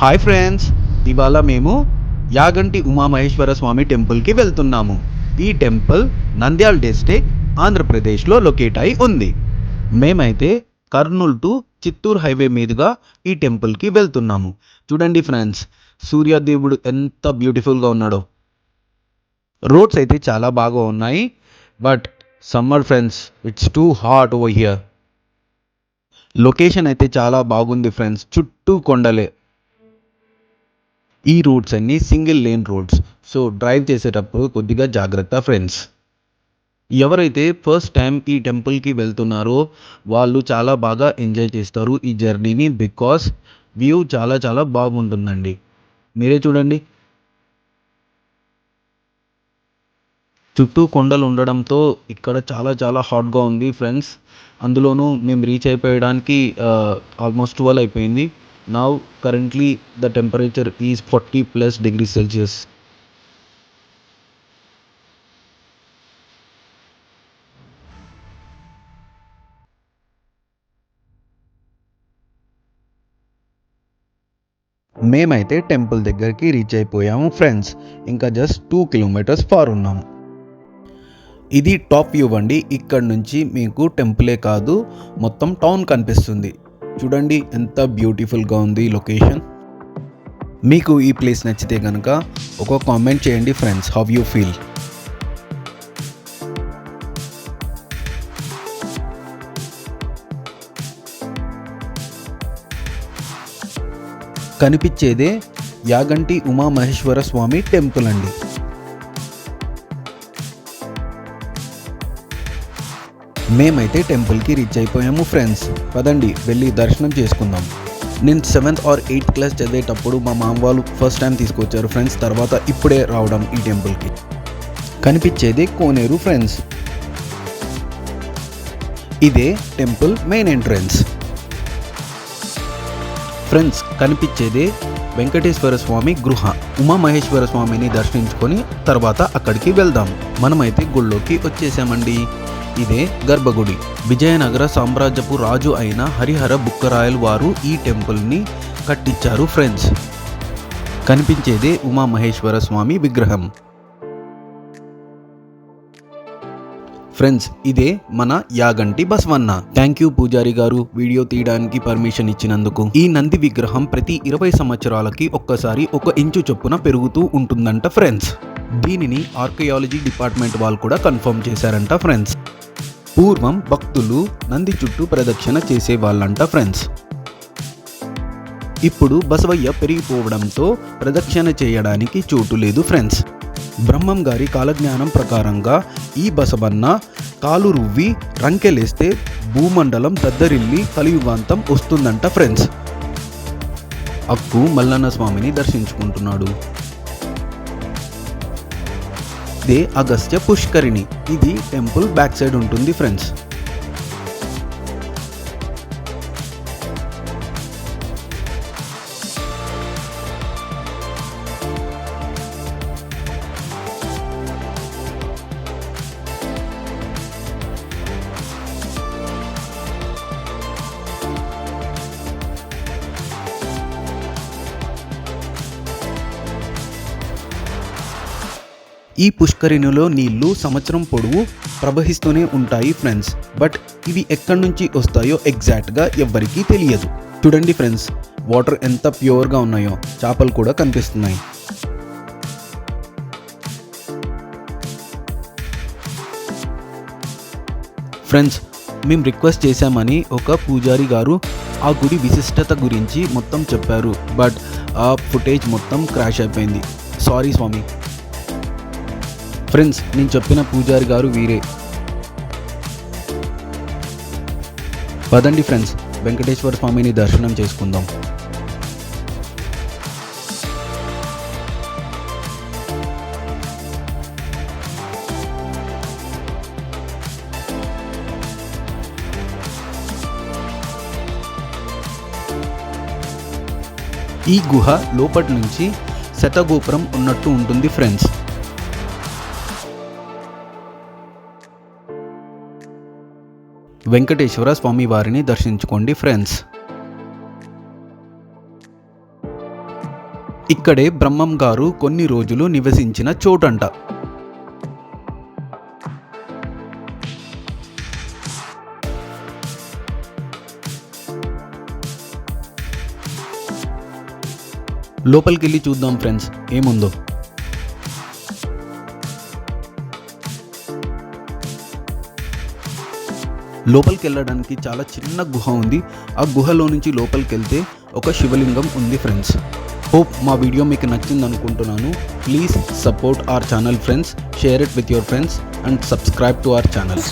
Hi friends ఇవాళ మేము యాగంటి ఉమామహేశ్వర స్వామి టెంపుల్కి వెళ్తున్నాము. ఈ టెంపుల్ నంద్యాల డిస్ట్రిక్ట్ ఆంధ్రప్రదేశ్లో లొకేట్ అయి ఉంది. మేమైతే కర్నూలు టు చిత్తూరు హైవే మీదుగా ఈ టెంపుల్కి వెళ్తున్నాము. చూడండి ఫ్రెండ్స్ సూర్యదేవుడు ఎంత బ్యూటిఫుల్గా ఉన్నాడో. రోడ్స్ అయితే చాలా బాగా ఉన్నాయి but summer friends it's too hot over here. Location అయితే చాలా బాగుంది ఫ్రెండ్స్ చుట్టూ కొండలే. ఈ రూట్స్ అన్నీ single lane roads so drive చేసేటప్పుడు కొద్దిగా జాగ్రత్త ఫ్రెండ్స్ ఎవరైతే ఫస్ట్ టైం ఈ టెంపుల్కి వెళ్తున్నారో వాళ్ళు చాలా బాగా ఎంజాయ్ చేస్తారు ఈ జర్నీని బికాస్ వ్యూ చాలా చాలా బాగుంటుందండి. మీరే చూడండి. చుట్టూ కొండలు ఉండడంతో ఇక్కడ చాలా చాలా హాట్గా ఉంది ఫ్రెండ్స్ అందులోనూ మేము రీచ్ అయిపోయడానికి uh, ఆల్మోస్ట్ ట్వెల్వ్ అయిపోయింది. Now currently the temperature is forty plus degree Celsius మేమైతే టెంపుల్ దగ్గరికి రీచ్ అయిపోయాము ఫ్రెండ్స్ ఇంకా జస్ట్ టూ కిలోమీటర్స్ ఫార్ ఉన్నాము. ఇది టాప్ వ్యూ అండి. ఇక్కడ నుంచి మీకు టెంపులే కాదు మొత్తం టౌన్ కనిపిస్తుంది. చూడండి ఎంత బ్యూటిఫుల్గా ఉంది ఈ లొకేషన్. మీకు ఈ ప్లేస్ నచ్చితే కనుక ఒక కామెంట్ చేయండి ఫ్రెండ్స్. హౌ యూ ఫీల్ కనిపించేదే యాగంటి ఉమామహేశ్వర స్వామి టెంపుల్ అండి. మేమైతే టెంపుల్కి రీచ్ అయిపోయాము ఫ్రెండ్స్. పదండి వెళ్ళి దర్శనం చేసుకుందాం. నేను సెవెంత్ ఆర్ ఎయిత్ క్లాస్ చదివేటప్పుడు మా మామ వాళ్ళు ఫస్ట్ టైం తీసుకొచ్చారు ఫ్రెండ్స్. తర్వాత ఇప్పుడే రావడం ఈ టెంపుల్కి. కనిపించేది కోనేరు ఫ్రెండ్స్. ఇదే టెంపుల్ మెయిన్ ఎంట్రన్స్. ఫ్రెండ్స్ కనిపించేదే వెంకటేశ్వర స్వామి గృహ. ఉమామహేశ్వర స్వామిని దర్శించుకొని తర్వాత అక్కడికి వెళ్దాం. మనమైతే గుళ్ళోకి వచ్చేసామండి. ఇదే గర్భగుడి. విజయనగర సామ్రాజ్యపు రాజు అయిన హరిహర బుక్కరాయలు వారు ఈ టెంపుల్ని కట్టించారు ఫ్రెండ్స్. కనిపించేదే ఉమామహేశ్వర స్వామి విగ్రహం. ఫ్రెండ్స్ ఇదే మన యాగంటి బస్వన్న. థ్యాంక్ యూ పూజారి గారు వీడియో తీయడానికి పర్మిషన్ ఇచ్చినందుకు. ఈ నంది విగ్రహం ప్రతి ఇరవై సంవత్సరాలకి ఒక్కసారి ఒక ఇంచు చొప్పున పెరుగుతూ ఉంటుందంట ఫ్రెండ్స్. దీనిని ఆర్కియాలజీ డిపార్ట్మెంట్ వాళ్ళు కూడా కన్ఫర్మ్ చేశారంట ఫ్రెండ్స్. పూర్వం భక్తులు నంది చుట్టూ ప్రదక్షిణ చేసేవాళ్ళంట ఫ్రెండ్స్. ఇప్పుడు బసవయ్య పెరిగిపోవడంతో ప్రదక్షిణ చేయడానికి చోటు లేదు ఫ్రెండ్స్. బ్రహ్మం గారి కాలజ్ఞానం ప్రకారంగా ఈ బసవన్న కాలు రువ్వి రంకెలేస్తే భూమండలం దద్దరిల్లి కలియుగాంతం వస్తుందంట ఫ్రెండ్స్. అక్కు మల్లన్న స్వామిని దర్శించుకుంటున్నాడు. ఇదే అగస్త్య పుష్కరిణి. ఇది టెంపుల్ బ్యాక్ సైడ్ ఉంటుంది ఫ్రెండ్స్. ఈ పుష్కరిణిలో నీళ్ళు సంవత్సరం పొడవు ప్రవహిస్తూనే ఉంటాయి ఫ్రెండ్స్. బట్ ఇవి ఎక్కడి నుంచి వస్తాయో ఎగ్జాక్ట్గా ఎవ్వరికీ తెలియదు. చూడండి ఫ్రెండ్స్ వాటర్ ఎంత ప్యూర్గా ఉన్నాయో చేపలు కూడా కనిపిస్తున్నాయి. ఫ్రెండ్స్ మేము రిక్వెస్ట్ చేశామని ఒక పూజారి గారు ఆ గుడి విశిష్టత గురించి మొత్తం చెప్పారు. బట్ ఆ ఫుటేజ్ మొత్తం క్రాష్ అయిపోయింది. సారీ స్వామి. ఫ్రెండ్స్ నేను చెప్పిన పూజారి గారు వీరే. పదండి ఫ్రెండ్స్ వెంకటేశ్వర స్వామిని దర్శనం చేసుకుందాం. ఈ గుహ లోపటి నుంచి శతగోపురం ఉన్నట్టు ఉంటుంది ఫ్రెండ్స్ వెంకటేశ్వర స్వామి వారిని దర్శించుకోండి ఫ్రెండ్స్ ఇక్కడే బ్రహ్మం గారు కొన్ని రోజులు నివసించిన చోటంట. లోపలికి వెళ్ళి చూద్దాం ఫ్రెండ్స్ ఏముందో? లోపలికి వెళ్ళడానికి చాలా చిన్న గుహ ఉంది. ఆ గుహలో నుంచి లోపలికి వెళ్తే ఒక శివలింగం ఉంది ఫ్రెండ్స్. హోప్ మా వీడియో మీకు నచ్చింది అనుకుంటున్నాను please support our channel friends. Share it with your friends and subscribe to our channel.